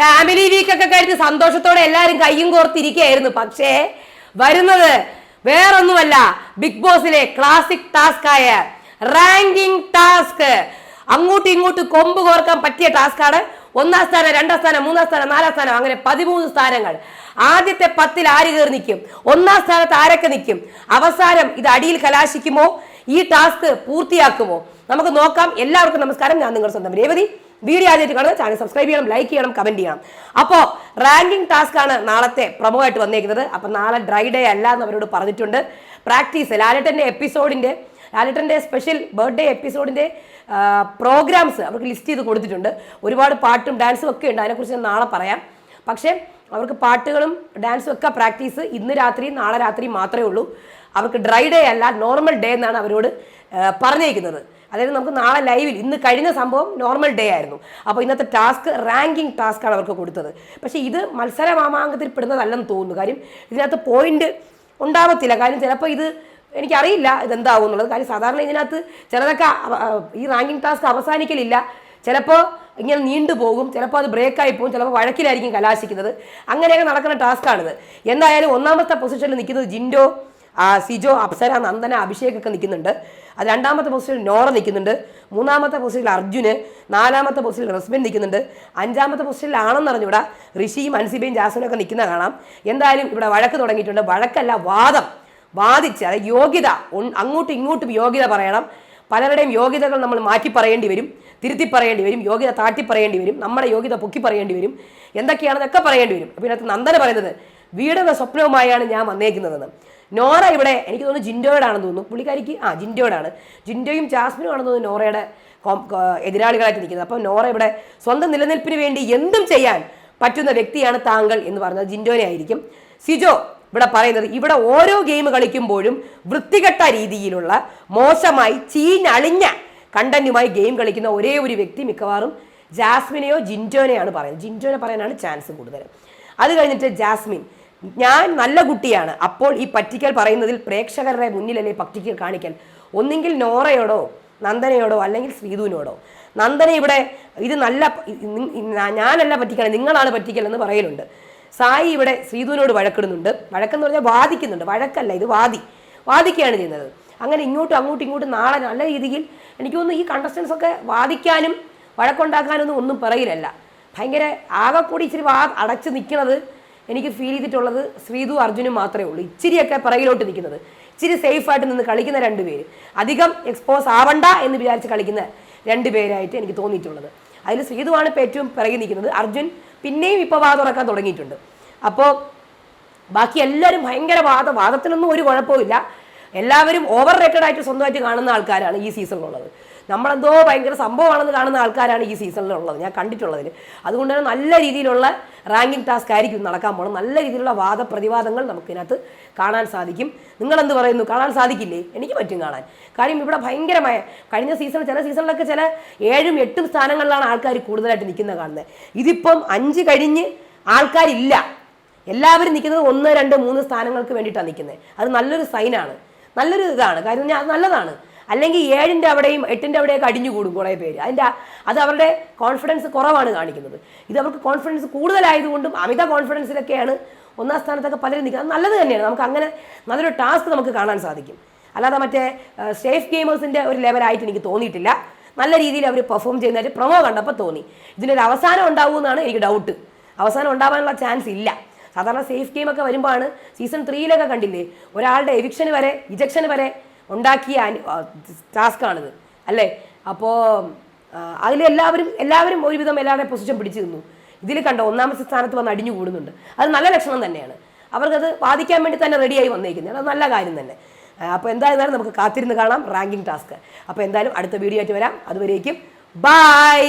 Family week ഒക്കെ കഴിഞ്ഞ് സന്തോഷത്തോടെ എല്ലാവരും കയ്യും കോർത്തിരിക്കുകയായിരുന്നു. പക്ഷേ വരുന്നത് വേറൊന്നുമല്ല. ബിഗ് ബോസിലെ ക്ലാസിക് ടാസ്ക് ആയ റാങ്കിങ് ടാസ്ക് അങ്ങോട്ടും ഇങ്ങോട്ടും കൊമ്പ് കോർക്കാൻ പറ്റിയ ടാസ്ക് ആണ്. ഒന്നാം സ്ഥാനം രണ്ടാം സ്ഥാനം മൂന്നാം സ്ഥാനം നാലാം സ്ഥാനം അങ്ങനെ പതിമൂന്ന് സ്ഥാനങ്ങൾ. ആദ്യത്തെ പത്തിൽ ആര് കയറി നിൽക്കും? ഒന്നാം സ്ഥാനത്ത് ആരൊക്കെ നിൽക്കും? അവസാനം ഇത് അടിയിൽ കലാശിക്കുമോ? ഈ ടാസ്ക് പൂർത്തിയാക്കുമോ? നമുക്ക് നോക്കാം. എല്ലാവർക്കും നമസ്കാരം. ഞാൻ നിങ്ങൾ സ്വന്തം രേവതി. വീഡിയോ ആദ്യമായിട്ട് കാണുക ചാനൽ സബ്സ്ക്രൈബ് ചെയ്യണം ലൈക്ക് ചെയ്യണം കമന്റ് ചെയ്യണം. അപ്പോൾ റാങ്കിങ് ടാസ്ക് ആണ് നാളത്തെ പ്രമോ ആയിട്ട് വന്നേക്കുന്നത്. അപ്പോൾ നാളെ ഡ്രൈ ഡേ അല്ല എന്ന് അവരോട് പറഞ്ഞിട്ടുണ്ട്. പ്രാക്ടീസ് ലാലേട്ടന്റെ എപ്പിസോഡിന്റെ ലാലേട്ടന്റെ സ്പെഷ്യൽ ബർത്ത്ഡേ എപ്പിസോഡിന്റെ പ്രോഗ്രാംസ് അവർക്ക് ലിസ്റ്റ് ചെയ്ത് കൊടുത്തിട്ടുണ്ട്. ഒരുപാട് പാട്ടും ഡാൻസും ഒക്കെ ഉണ്ട്. അതിനെക്കുറിച്ച് ഞാൻ നാളെ പറയാം. പക്ഷേ അവർക്ക് പാട്ടുകളും ഡാൻസും ഒക്കെ പ്രാക്ടീസ് ഇന്ന് രാത്രി നാളെ രാത്രി മാത്രമേ ഉള്ളൂ. അവർക്ക് ഡ്രൈ ഡേ അല്ല നോർമൽ ഡേ എന്നാണ് അവരോട് പറഞ്ഞേക്കുന്നത്. അതായത് നമുക്ക് നാളെ ലൈവിൽ ഇന്ന് കഴിഞ്ഞ സംഭവം നോർമൽ ഡേ ആയിരുന്നു. അപ്പോൾ ഇന്നത്തെ ടാസ്ക് റാങ്കിങ് ആണ് അവർക്ക് കൊടുത്തത്. പക്ഷേ ഇത് മത്സര മാമാങ്കത്തിൽ പെടുന്നതല്ലെന്ന് തോന്നുന്നു. കാര്യം ഇതിനകത്ത് പോയിന്റ് ഉണ്ടാവത്തില്ല. കാര്യം ചിലപ്പോൾ ഇത് എനിക്കറിയില്ല ഇതെന്താവും എന്നുള്ളത്. കാര്യം സാധാരണ ഇതിനകത്ത് ചിലതൊക്കെ ഈ റാങ്കിങ് ടാസ്ക് അവസാനിക്കലില്ല. ചിലപ്പോൾ ഇങ്ങനെ നീണ്ടു പോകും. ചിലപ്പോൾ അത് ബ്രേക്കായി പോകും. ചിലപ്പോൾ വഴക്കിലായിരിക്കും കലാശിക്കുന്നത്. അങ്ങനെയൊക്കെ നടക്കുന്ന ടാസ്ക്കാണിത് എന്തായാലും ഒന്നാമത്തെ പൊസിഷനിൽ നിൽക്കുന്നത് ജിൻഡോ. സിജോ അപ്സര നന്ദന അഭിഷേക് ഒക്കെ നിൽക്കുന്നുണ്ട്. അത് രണ്ടാമത്തെ പൊസിഷനിൽ നോറ നിൽക്കുന്നുണ്ട്. മൂന്നാമത്തെ പൊസിഷനിൽ അർജുന് നാലാമത്തെ പൊസിഷനിൽ റസ്മിൻ നിൽക്കുന്നുണ്ട്. അഞ്ചാമത്തെ പൊസിഷനിൽ ആണെന്ന് അറിഞ്ഞൂടാ ഋഷിയും അൻസിബയും ജാസ്മിനും ഒക്കെ നിൽക്കുന്ന കാണാം. എന്തായാലും ഇവിടെ വഴക്ക് തുടങ്ങിയിട്ടുണ്ട്. വഴക്കല്ല വാദം. വാദിച്ച് അതായത് യോഗ്യത അങ്ങോട്ടും ഇങ്ങോട്ടും യോഗ്യത പറയണം. പലരുടെയും യോഗ്യതകൾ നമ്മൾ മാറ്റി പറയേണ്ടി വരും തിരുത്തി പറയേണ്ടി വരും യോഗ്യത താട്ടി പറയേണ്ടി വരും നമ്മുടെ യോഗ്യത പൊക്കി പറയേണ്ടി വരും. എന്തൊക്കെയാണെന്നൊക്കെ പറയേണ്ടി വരും. അപ്പോൾ ഇതിനകത്ത് നന്ദന പറയുന്നത് വീടെന്ന സ്വപ്നവുമായാണ് ഞാൻ വന്നേക്കുന്നതെന്ന്. നോറ ഇവിടെ എനിക്ക് തോന്നുന്നു ജിൻഡോയോടാണെന്ന് തോന്നുന്നു. പുള്ളിക്കാരിക്ക് ആ ജിൻഡോയോടാണ്. ജിൻഡോയും ജാസ്മിനും ആണെന്ന് തോന്നുന്നു നോറയുടെ എതിരാളികളായിട്ട് നിൽക്കുന്നത് അപ്പം നോറ ഇവിടെ സ്വന്തം നിലനിൽപ്പിന് വേണ്ടി എന്തും ചെയ്യാൻ പറ്റുന്ന വ്യക്തിയാണ് താങ്കൾ എന്ന് പറഞ്ഞത് ജിൻഡോനെ ആയിരിക്കും. സിജോ ഇവിടെ പറയുന്നത് ഇവിടെ ഓരോ ഗെയിം കളിക്കുമ്പോഴും വൃത്തികെട്ട രീതിയിലുള്ള മോശമായി ചീഞ്ഞളിഞ്ഞ കണ്ടന്റുമായി ഗെയിം കളിക്കുന്ന ഒരേ ഒരു വ്യക്തി മിക്കവാറും ജാസ്മിനെയോ ജിൻജോനെയാണ് പറയുന്നത്. ജിൻഡോനെ പറയാനാണ് ചാൻസ് കൂടുതൽ. അത് കഴിഞ്ഞിട്ട് ജാസ്മിൻ ഞാൻ നല്ല കുട്ടിയാണ്. അപ്പോൾ ഈ പറ്റിക്കൽ പറയുന്നതിൽ പ്രേക്ഷകരുടെ മുന്നിലല്ലേ പറ്റിക്കൽ കാണിക്കൽ? ഒന്നെങ്കിൽ നോറയോടോ നന്ദനയോടോ അല്ലെങ്കിൽ ശ്രീധുവിനോടോ. നന്ദന ഇവിടെ ഇത് നല്ല ഞാനല്ല പറ്റിക്കൽ നിങ്ങളാണ് പറ്റിക്കൽ എന്ന് പറയലുണ്ട്. സായി ഇവിടെ ശ്രീധുവിനോട് വഴക്കിടുന്നുണ്ട്. വഴക്കെന്ന് പറഞ്ഞാൽ വാദിക്കുന്നുണ്ട്. വഴക്കല്ല ഇത് വാദി. വാദിക്കുകയാണ് ചെയ്യുന്നത്. അങ്ങനെ ഇങ്ങോട്ടും അങ്ങോട്ടും ഇങ്ങോട്ടും നാളെ നല്ല രീതിയിൽ എനിക്ക് തോന്നുന്നു ഈ കണ്ടസ്റ്റൻസ് ഒക്കെ വാദിക്കാനും വഴക്കുണ്ടാക്കാനൊന്നും ഒന്നും പറയില്ലല്ല ഭയങ്കര ആകെക്കൂടി കൂടി ഇച്ചിരി വാ അടച്ച് നിൽക്കുന്നത് എനിക്ക് ഫീൽ ചെയ്തിട്ടുള്ളത് ശ്രീതു അർജുനും മാത്രമേ ഉള്ളൂ. ഇച്ചിരിയൊക്കെ പിറകിലോട്ട് നിൽക്കുന്നത്. ഇച്ചിരി സേഫായിട്ട് നിന്ന് കളിക്കുന്ന രണ്ട് പേര്. അധികം എക്സ്പോസ് ആവണ്ട എന്ന് വിചാരിച്ച് കളിക്കുന്ന രണ്ട് പേരായിട്ട് എനിക്ക് തോന്നിയിട്ടുള്ളത്. അതിൽ ശ്രീതുവാണ് ഇപ്പോൾ ഏറ്റവും പിറകിൽ നിൽക്കുന്നത്. അർജുൻ പിന്നെയും ഇപ്പോൾ വാ തുറക്കാൻ തുടങ്ങിയിട്ടുണ്ട്. അപ്പോൾ ബാക്കി എല്ലാവരും ഭയങ്കര വാദ. വാദത്തിനൊന്നും ഒരു കുഴപ്പമില്ല എല്ലാവരും ഓവർ റേറ്റഡ് ആയിട്ട് സ്വന്തമായിട്ട് കാണുന്ന ആൾക്കാരാണ് ഈ സീസണിലുള്ളത് നമ്മളെന്തോ ഭയങ്കര സംഭവമാണെന്ന് കാണുന്ന ആൾക്കാരാണ് ഈ സീസണിലുള്ളത്. ഞാൻ കണ്ടിട്ടുള്ളതിൽ അതുകൊണ്ട് തന്നെ നല്ല രീതിയിലുള്ള റാങ്കിങ് ടാസ്ക് ആയിരിക്കും നടക്കാൻ പോകണം നല്ല രീതിയിലുള്ള വാദപ്രതിവാദങ്ങൾ നമുക്കിതിനകത്ത് കാണാൻ സാധിക്കും. നിങ്ങളെന്ത് പറയുന്നു? കാണാൻ സാധിക്കില്ലേ? എനിക്ക് പറ്റും കാണാൻ. കാര്യം ഇവിടെ ഭയങ്കരമായ കഴിഞ്ഞ സീസൺ ചില സീസണിലൊക്കെ ചില ഏഴും എട്ടും സ്ഥാനങ്ങളിലാണ് ആൾക്കാർ കൂടുതലായിട്ട് നിൽക്കുന്നത് കാണുന്നത്. ഇതിപ്പം അഞ്ച് കഴിഞ്ഞ് ആൾക്കാരില്ല. എല്ലാവരും നിൽക്കുന്നത് ഒന്ന് രണ്ട് മൂന്ന് സ്ഥാനങ്ങൾക്ക് വേണ്ടിയിട്ടാണ് നിൽക്കുന്നത്. അത് നല്ലൊരു സൈനാണ് നല്ലൊരു ഇതാണ്. കാര്യം അത് നല്ലതാണ്. അല്ലെങ്കിൽ ഏഴിന്റെ അവിടെയും എട്ടിന്റെ അവിടെയൊക്കെ അടിഞ്ഞു കൂടും കുറേ പേര്. അതിന്റെ അത് അവരുടെ കോൺഫിഡൻസ് കുറവാണ് കാണിക്കുന്നത്. ഇത് അവർക്ക് കോൺഫിഡൻസ് കൂടുതലായതുകൊണ്ടും അമിത കോൺഫിഡൻസിലൊക്കെയാണ് ഒന്നാം സ്ഥാനത്തൊക്കെ പലരും നിൽക്കുന്നത്. നല്ലത് തന്നെയാണ്. നമുക്ക് അങ്ങനെ നല്ലൊരു ടാസ്ക് നമുക്ക് കാണാൻ സാധിക്കും. അല്ലാതെ മറ്റേ സേഫ് ഗെയിമേഴ്സിന്റെ ഒരു ലെവലായിട്ട് എനിക്ക് തോന്നിയിട്ടില്ല. നല്ല രീതിയിൽ അവർ പെർഫോം ചെയ്യുന്ന ഒരു പ്രൊമോ കണ്ടപ്പോൾ തോന്നി. ഇതിനൊരു അവസാനം ഉണ്ടാവുമെന്നാണ് എനിക്ക് ഡൗട്ട് അവസാനം ഉണ്ടാവാനുള്ള ചാൻസ് ഇല്ല. സാധാരണ സേഫ് ഗെയിമൊക്കെ വരുമ്പോഴാണ് സീസൺ ത്രീയിലൊക്കെ കണ്ടില്ലേ? ഒരാളുടെ എവിക്ഷൻ വരെ ഇജക്ഷൻ വരെ ഉണ്ടാക്കിയ ടാസ്ക്കാണിത്. അല്ലേ? അപ്പോൾ അതിൽ എല്ലാവരും എല്ലാവരും ഒരുവിധം എല്ലാവരുടെയും പൊസിഷൻ പിടിച്ചു നിന്നു. ഇതിൽ കണ്ട ഒന്നാമത്തെ സ്ഥാനത്ത് വന്ന് അടിഞ്ഞു കൂടുന്നുണ്ട്. അത് നല്ല ലക്ഷണം തന്നെയാണ്. അവർക്കത് വാദിക്കാൻ വേണ്ടി തന്നെ റെഡിയായി വന്നേക്കുന്നത് അത് നല്ല കാര്യം തന്നെ. അപ്പോൾ എന്തായിരുന്നാലും നമുക്ക് കാത്തിരുന്ന് കാണാം. റാങ്കിങ് ടാസ്ക് അപ്പോൾ എന്തായാലും അടുത്ത വീഡിയോ ആയിട്ട് വരാം. അതുവരേക്കും ബൈ